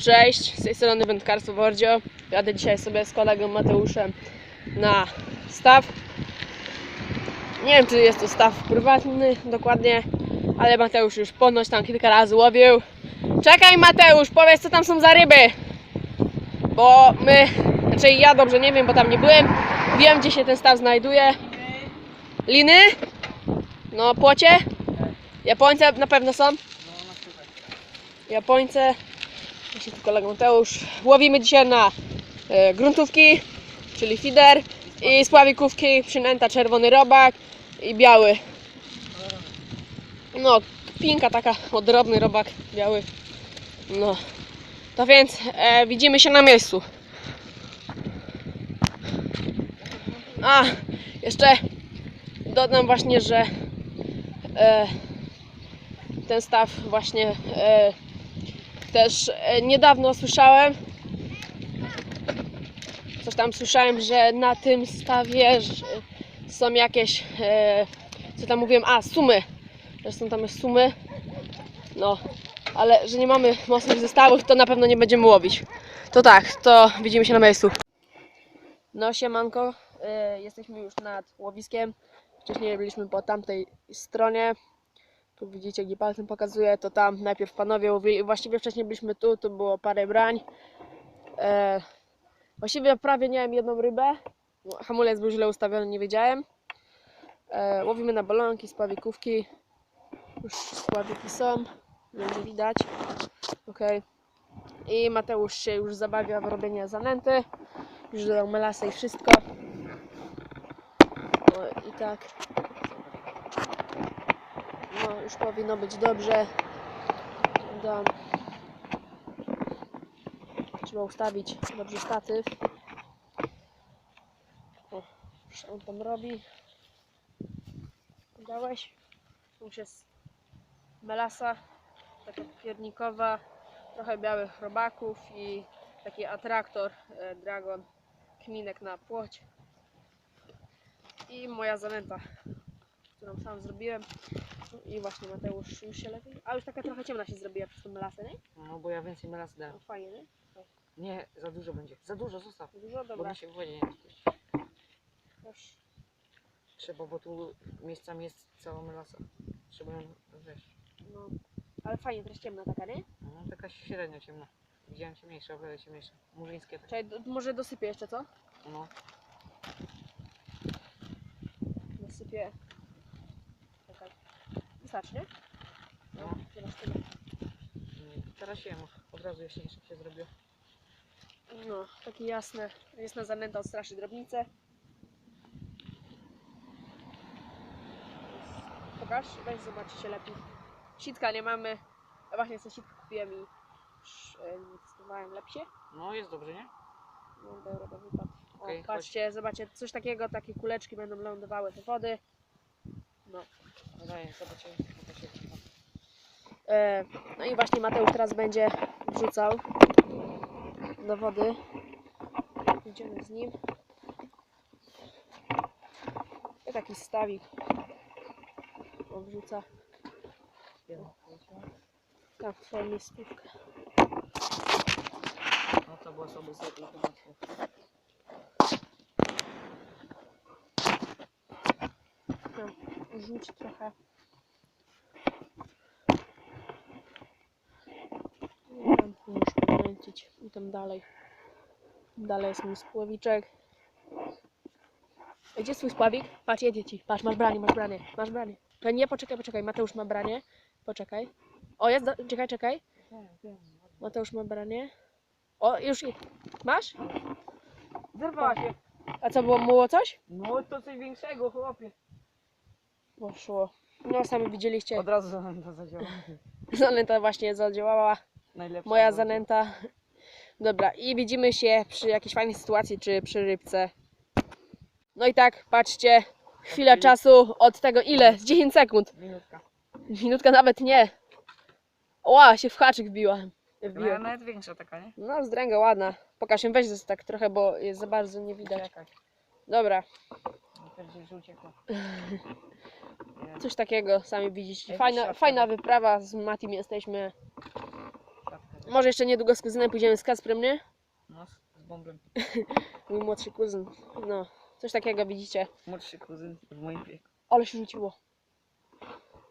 cześć, z tej strony Wędkarstwo Wordzio. Jadę dzisiaj sobie z kolegą Mateuszem na staw. Nie wiem, czy jest to staw prywatny dokładnie, ale Mateusz już ponoć tam kilka razy łowił. Czekaj Mateusz, powiedz co tam są za ryby. Bo my, znaczy ja dobrze nie wiem, bo tam nie byłem. Wiem, gdzie się ten staw znajduje. Liny? No, płocie? Japońce na pewno są. Japońce. Jeśli tu kolega Mateusz. Łowimy dzisiaj na e, gruntówki, czyli fider i spławikówki, przynęta czerwony robak i biały. No, pinka taka, odrobny robak biały. No, to więc e, widzimy się na miejscu. A, jeszcze dodam właśnie, że e, ten staw właśnie e, też e, niedawno słyszałem, coś tam słyszałem, że na tym stawie są jakieś, e, co tam mówiłem, a sumy, że są tam sumy, no, ale że nie mamy mocnych zestawów, to na pewno nie będziemy łowić. To tak, to widzimy się na miejscu. No siemanko, e, jesteśmy już nad łowiskiem, wcześniej byliśmy po tamtej stronie, tu widzicie, gdzie palcem pokazuję, to tam najpierw panowie łowili. Właściwie wcześniej byliśmy tu, tu było parę brań. E, właściwie prawie miałem jedną rybę. Hamulec był źle ustawiony, nie wiedziałem. E, łowimy na balonki, spławikówki. Już spławiki są, będzie widać. Ok. I Mateusz się już zabawia w robienie zanęty. Już dodał melasę i wszystko. No i tak. Już powinno być dobrze. Dam. Trzeba ustawić dobrze statyw. O, już on tam robi. Dałeś? Tu już jest melasa, taka piernikowa, trochę białych robaków i taki atraktor e, Dragon Kminek na płoć. I moja zanęta, którą sam zrobiłem. I właśnie Mateusz już się lepiej. A już taka trochę ciemna się zrobiła przez tą melasę, nie? No bo ja więcej melas dałem. No fajnie, nie? Nie, za dużo będzie. Za dużo zostaw. Dużo Bo dobra. mi się w wodzie nie. Trzeba, bo tu miejscami jest cała melasa. Trzeba ją, wiesz, No. Ale fajnie, też ciemna taka, nie? no taka średnio ciemna. Widziałem ciemniejsze, o wiele ciemniejsze. Murzyńskie takie. Czekaj, do, może dosypię jeszcze, co? No, Dosypię. Wystarczy, nie? no. Teraz tyle. Mm, Teraz od razu jaśniejsze się zrobiło. No, takie jasne. Jasna zanęta odstraszy drobnicę. Pokaż, weź zobaczycie lepiej. Sitka nie mamy. A właśnie sobie sitkę kupiłem i testowałem lepsze. No jest dobrze, nie? No dobra, to wypadł. O, Okej, chodź. patrzcie, zobaczcie, coś takiego, takie kuleczki będą lądowały do wody. No. E, no i właśnie Mateusz teraz będzie wrzucał do wody. Idziemy z nim. I taki stawik. Tam w swoją miejscówkę. No to było sobie z rzuć trochę. Tam już pokręcić. I tam dalej. Dalej jest mój spławiczek. Gdzie jest twój spławik? Patrz, jedzie ci. Patrz, masz branie, masz branie, masz branie. To nie, poczekaj, poczekaj. Mateusz ma branie. Poczekaj. O, jest, do... czekaj, czekaj. Mateusz ma branie. O, już i... Masz? Zerwała się. A co, było było coś? No to coś większego, chłopie. Poszło. No, sami widzieliście. Od razu to zadziała. Zanęta właśnie zadziałała. Najlepsza. Moja była. zanęta. Dobra, i widzimy się przy jakiejś fajnej sytuacji, czy przy rybce. No i tak, patrzcie, chwila czasu od tego ile? Z 10 sekund. Minutka. Minutka nawet nie. Ła, się w haczyk wbiłam. No, Wbiłem. nawet większa taka, nie? No, zdręga ładna. Pokaż się, weź ze- tak trochę, bo jest za bardzo nie widać. Dobra, Już uciekło. coś takiego, sami widzicie. Fajna, fajna wyprawa, z Matim jesteśmy. Może jeszcze niedługo z kuzynem pójdziemy z Kasprem, nie? No, z z bąblem. Mój młodszy kuzyn. No, coś takiego widzicie. Młodszy kuzyn w moim wieku. Ale się rzuciło.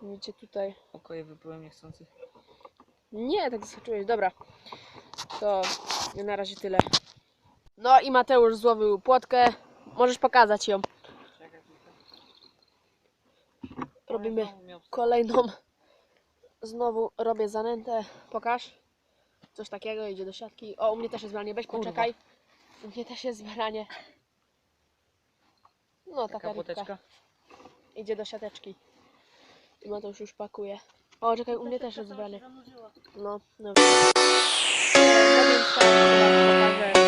Widzicie tutaj. Okoje wypłyłem niechcący. Nie, tak zaskoczyłeś. Dobra. To na razie tyle. No i Mateusz złowił płotkę. Możesz pokazać ją. Czekaj chwilkę. Robimy kolejną. Znowu robię zanętę. Pokaż. Coś takiego idzie do siatki. O, u mnie też jest branie. Weź poczekaj. U mnie też jest branie. No, taka, Taka rybka. Idzie do siateczki. I Mateusz już pakuje. O, czekaj, u mnie też jest branie. No, no. No więc tak, chyba pokażę.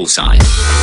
Bullseye.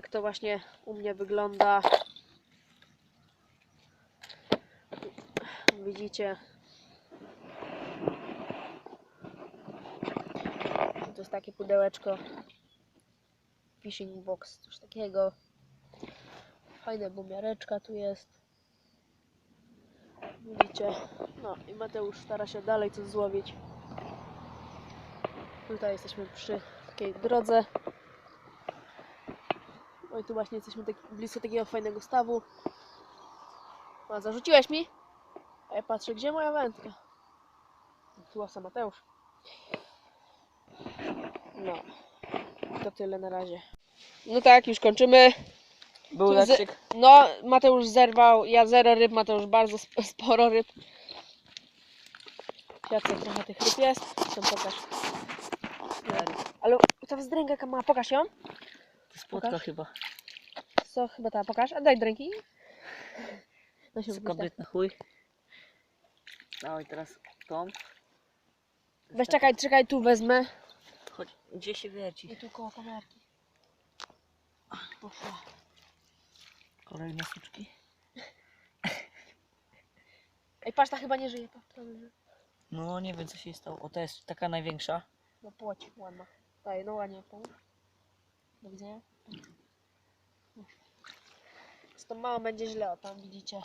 Tak to właśnie u mnie wygląda. Widzicie. jest takie pudełeczko. Fishing box, coś takiego. Fajna bumiareczka tu jest. Widzicie? No i Mateusz stara się dalej coś złowić. Tutaj jesteśmy przy takiej drodze. Tu właśnie jesteśmy tak, blisko takiego fajnego stawu. A, zarzuciłeś mi? A ja patrzę, gdzie moja wędka? Tu łasa Mateusz. No. To tyle na razie. No tak, już kończymy. Był leszczyk. No, Mateusz zerwał, ja zero ryb, Mateusz bardzo sp- sporo ryb. Jacek trochę tych ryb jest. Tam pokaż. Ale ta wzdręga ma, pokaż ją. Spotka Pokaż. chyba. Co, chyba ta, pokaż. A daj dręki. No się na chuj. Dawaj teraz tą. Weź czekaj, czekaj, tu wezmę. Chodź, gdzie się wierci? I tu koło kamerki. Poszła. Kolejne suczki. Ej, patrz, ta chyba nie żyje. Patrz, ta leży. No nie wiem co się stało. O to jest taka największa. No płoć, ładna. Daj, no ładnie, połóż. Do widzenia. Z tą małą będzie źle, o tam widzicie.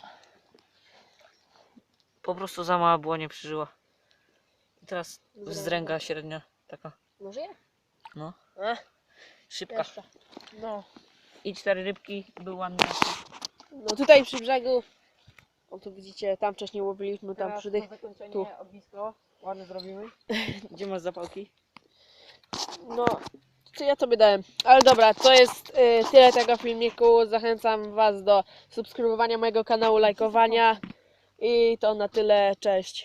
Po prostu za mała była, nie przeżyła. I teraz Zdręga. wzdręga średnia. Taka. No żyje? No. Szybka. jeszcze. No. I cztery rybki. Był ładny. No tutaj przy brzegu. O tu widzicie, tam wcześniej łowiliśmy, tam przy tych. tu. ognisko. Ładnie zrobimy. Gdzie masz zapałki? No, co ja tobie dałem. Ale dobra, to jest y, tyle tego filmiku. Zachęcam Was do subskrybowania mojego kanału, lajkowania. I to na tyle. Cześć.